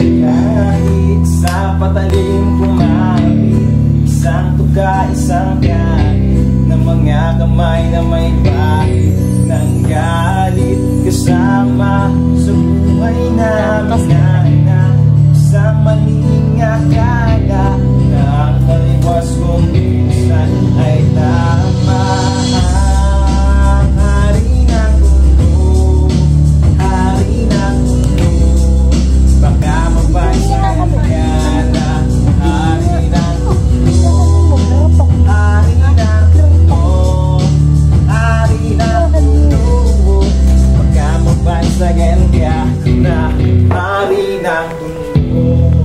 Kahit sa patalim kumapit Isang tuka, isang kahit Ng mga kamay na may bahit Ng galit kasama Sa mapasayan ka na Hari ng mundo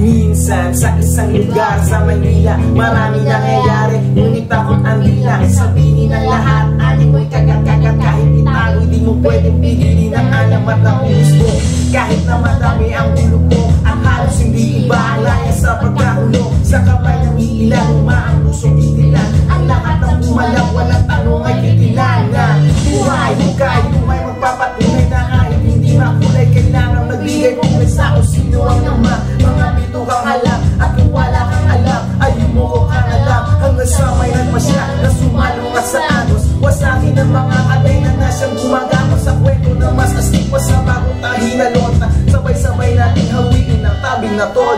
Minsan sa isang lugar sa Maynila Marami nangyayari, ngunit takot ang dila Sabihin ng lahat, aling mo'y kagat-kagat Kahit itago, di mo pwedeng pigilin ang alamat ng pulis mo Kahit na madami ang bulog mo Ang halos hindi iba ang laya sa pagkakulong Sa kamay ng iilan, umaang puso titilan Ang lahat ng bumalak, walang Ang mga kadena na siyang gumagamos Sa kwento na mas astig pa sa bagong tahi na lota. Sabay-sabay nating hawiin ang tabing na toda